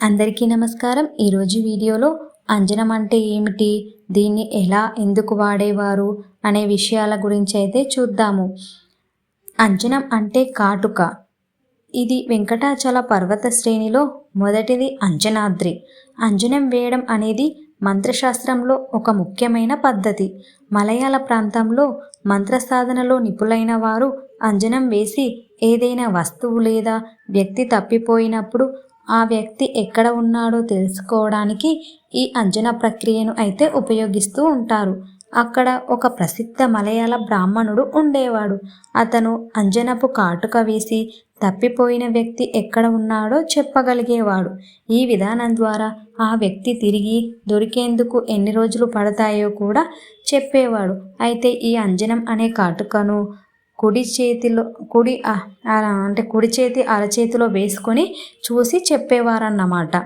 అందరికీ నమస్కారం. ఈరోజు వీడియోలో అంజనం అంటే ఏమిటి? దీన్ని ఎలా ఎందుకు వాడేవారు? అనే విషయాల గురించి అయితే చూద్దాము. అంజనం అంటే కాటుక. ఇది వెంకటాచల పర్వత శ్రేణిలో మొదటిది అంజనాద్రి. అంజనం వేయడం అనేది మంత్రశాస్త్రంలో ఒక ముఖ్యమైన పద్ధతి. మలయాళ ప్రాంతంలో మంత్రసాధనలో నిపుణులైన వారు అంజనం వేసి ఏదైనా వస్తువు లేదా వ్యక్తి తప్పిపోయినప్పుడు ఆ వ్యక్తి ఎక్కడ ఉన్నాడో తెలుసుకోవడానికి ఈ అంజన ప్రక్రియను అయితే ఉపయోగిస్తూ ఉంటారు. అక్కడ ఒక ప్రసిద్ధ మలయాళ బ్రాహ్మణుడు ఉండేవాడు. అతను అంజనపు కాటుక వేసి తప్పిపోయిన వ్యక్తి ఎక్కడ ఉన్నాడో చెప్పగలిగేవాడు. ఈ విధానం ద్వారా ఆ వ్యక్తి తిరిగి దొరికేందుకు ఎన్ని రోజులు పడతాయో కూడా చెప్పేవాడు. అయితే ఈ అంజనం అనే కాటుకను కుడి చేతిలో కుడి అంటే కుడి చేతి అరచేతిలో వేసుకొని చూసి చెప్పేవారన్నమాట.